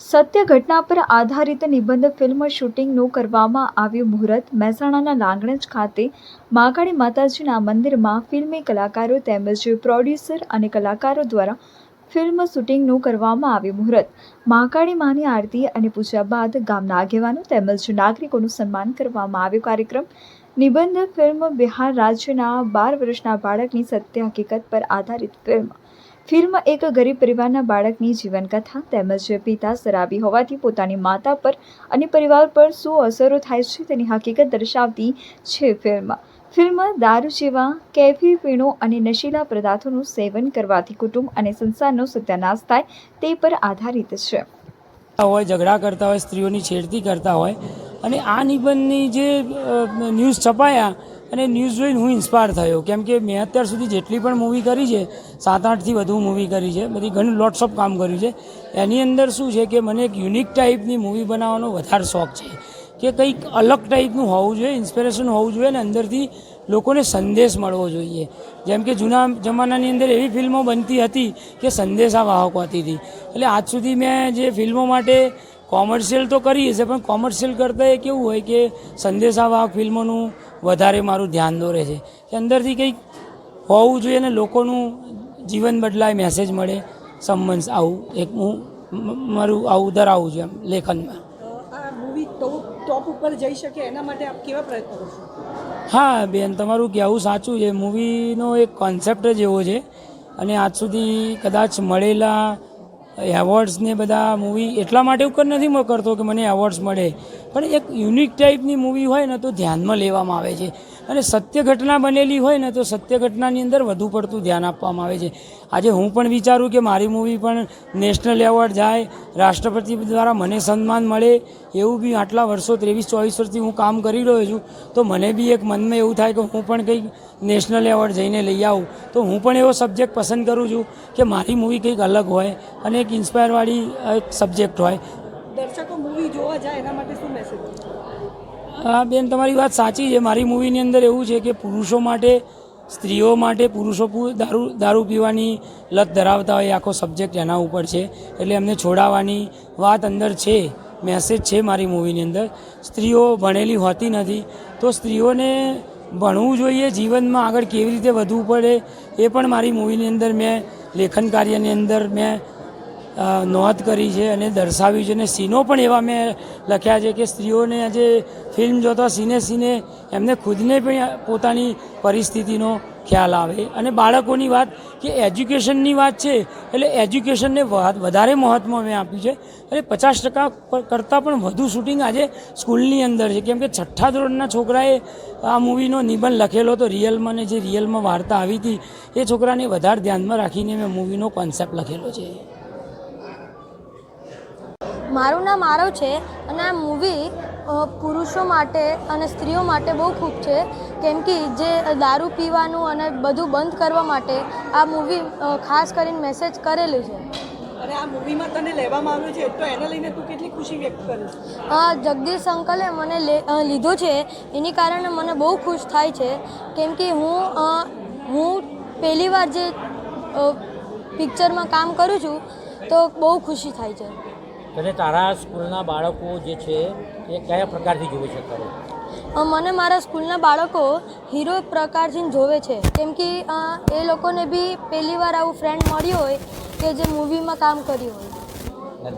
સત્ય ઘટના પર આધારિત નિબંધ ફિલ્મ શૂટિંગનું કરવામાં આવ્યું મુહૂર્ત મહેસાણાના લાંગણજ ખાતે મહાકાળી માતાજીના મંદિરમાં ફિલ્મી કલાકારો તેમજ પ્રોડ્યુસર અને કલાકારો દ્વારા ફિલ્મ શૂટિંગનું કરવામાં આવ્યું મુહૂર્ત. મહાકાળી માની આરતી અને પૂજા બાદ ગામના આગેવાનો તેમજ નાગરિકોનું સન્માન કરવામાં આવ્યો કાર્યક્રમ. નિબંધ ફિલ્મ બિહાર રાજ્યના બાર વર્ષના બાળકની સત્ય હકીકત પર આધારિત ફિલ્મ ફિલ્મ એક ગરીબ પરિવારના બાળકની જીવનકથા તેમજ પિતા શરાબી હોવાથી પોતાની માતા પર અને પરિવાર પર શું અસરો થાય છે તેની હકીકત દર્શાવતી છે ફિલ્મ. ફિલ્મ દારૂ જેવા કેફી, પીણો અને નશીલા પદાર્થોનું સેવન કરવાથી કુટુંબ અને સંસારનો સત્યાનાશ થાય તે પર આધારિત છે. હોય, ઝઘડા કરતા હોય, સ્ત્રીઓની છેડતી કરતા હોય અને આ નિબંધની જે ન્યૂઝ છપાયા અને ન્યૂઝ જોઈને હું ઇન્સ્પાયર થયો. કેમ કે મેં અત્યાર સુધી જેટલી પણ મૂવી કરી છે સાત આઠથી વધુ મૂવી કરી છે, બધી ઘણું લોટ્સ ઓફ કામ કર્યું છે. એની અંદર શું છે કે મને એક યુનિક ટાઈપની મૂવી બનાવવાનો વધારે શોખ છે. કે કંઈક અલગ ટાઈપનું હોવું જોઈએ ઇન્સ્પિરેશન હોવું જોઈએ અને અંદરથી લોકોને સંદેશ મળવો જોઈએ. જેમ કે જૂના જમાનાની અંદર એવી ફિલ્મો બનતી હતી કે સંદેશા વાહક હોતી હતી. એટલે આજ સુધી મેં જે ફિલ્મો માટે કોમર્શિયલ તો કરીએ છીએ પણ કોમર્શિયલ કરતાં એ કેવું હોય કે સંદેશાવાહક ફિલ્મોનું વધારે મારું ધ્યાન દોરે છે. કે અંદરથી કંઈક હોવું જોઈએ અને લોકોનું જીવન બદલાય મેસેજ મળે સંબંધ આવું એક હું મારું આવું ધરાવું છું એમ લેખનમાં. ટોપ ટોપ ઉપર જઈ શકે એના માટે આપ કેવા પ્રયત્નો કરશો હા બેન તમારું કહેવું સાચું છે. મૂવીનો એક કોન્સેપ્ટ જ એવો છે. અને આજ સુધી કદાચ મળેલા એવોર્ડ્સ ને બધા મૂવી એટલા માટે ઉપર નથી કરતો કે મને એવોર્ડ્સ મળે. પણ એક યુનિક ટાઈપની મૂવી હોય ને તો ધ્યાનમાં લેવામાં આવે છે. અને સત્ય ઘટના બનેલી હોય ને તો સત્ય ઘટનાની અંદર વધુ પડતું ધ્યાન આપવામાં આવે છે. આજે હું પણ વિચારું કે મારી મૂવી પણ નેશનલ એવોર્ડ જાય, રાષ્ટ્રપતિ દ્વારા મને સન્માન મળે, એવું બી આટલા વર્ષો, ત્રેવીસ, ચોવીસ વર્ષથી હું કામ કરી રહ્યો છું, તો મને બી એક મનમાં એવું થાય કે હું પણ કંઈક નેશનલ એવોર્ડ જઈને લઈ આવું. તો હું પણ એવો સબ્જેક્ટ પસંદ કરું છું કે મારી મૂવી કંઈક અલગ હોય અને એક ઇન્સ્પાયરવાળી એક સબ્જેક્ટ હોય. દર્શકો મૂવી જોવા જાય એના માટે શું મેસેજ હા બેન તમારી વાત સાચી છે. મારી મૂવીની અંદર એવું છે કે પુરુષો માટે સ્ત્રીઓ માટે પુરુષો પુ- દારૂ દારૂ પીવાની લત ધરાવતા હોય એ આખો સબ્જેક્ટ એના ઉપર છે. એટલે એમને છોડાવવાની વાત અંદર છે મેસેજ છે મારી મૂવીની અંદર. સ્ત્રીઓ ભણેલી હોતી નથી તો સ્ત્રીઓને ભણવું જોઈએ, જીવનમાં આગળ કેવી રીતે વધવું પડે એ પણ મારી મૂવીની અંદર મેં, લેખન કાર્યની અંદર મેં નોંધ કરી છે અને દર્શાવી છે. અને સીનો પણ એવા મેં લખ્યા છે કે સ્ત્રીઓને આજે ફિલ્મ જોતા સીને સીને એમને ખુદને પણ પોતાની પરિસ્થિતિનો ખ્યાલ આવે. અને બાળકોની વાત કે એજ્યુકેશનની વાત છે, એટલે એજ્યુકેશનને વધારે મહત્ત્વ મેં આપ્યું છે. અને પચાસ ટકા કરતાં પણ વધુ શૂટિંગ આજે સ્કૂલની અંદર છે. કેમ કે છઠ્ઠા ધોરણના છોકરાએ આ મૂવીનો નિબંધ લખેલો હતો, રિયલમાં ને જે રિયલમાં વાર્તા આવી હતી, એ છોકરાને વધારે ધ્યાનમાં રાખીને મેં મૂવીનો કોન્સેપ્ટ લખેલો છે. મારું નામ આરવ છે અને આ મૂવી પુરુષો માટે અને સ્ત્રીઓ માટે બહુ ખૂબ છે. કેમ કે જે દારૂ પીવાનું અને બધું બંધ કરવા માટે આ મૂવી ખાસ કરીને મેસેજ કરેલું છે. અને આ મૂવીમાં તને લેવામાં આવ્યું છે તો એને લઈને તું કેટલી ખુશી વ્યક્ત કરીશ જગદીશ અંકલે મને લીધો છે એની કારણે મને બહુ ખુશ થાય છે. કેમ કે હું હું પહેલી વાર જે પિક્ચરમાં કામ કરું છું તો બહુ ખુશી થાય છે. તને તારા સ્કૂલના બાળકો જે છે એ કયા પ્રકારથી જોવે છે અ, મને મારા સ્કૂલના બાળકો હીરો પ્રકારથી જોવે છે. કેમ કે એ લોકોને બી પહેલી વાર આવું ફ્રેન્ડ મળ્યું હોય કે જે મૂવીમાં કામ કર્યું હોય.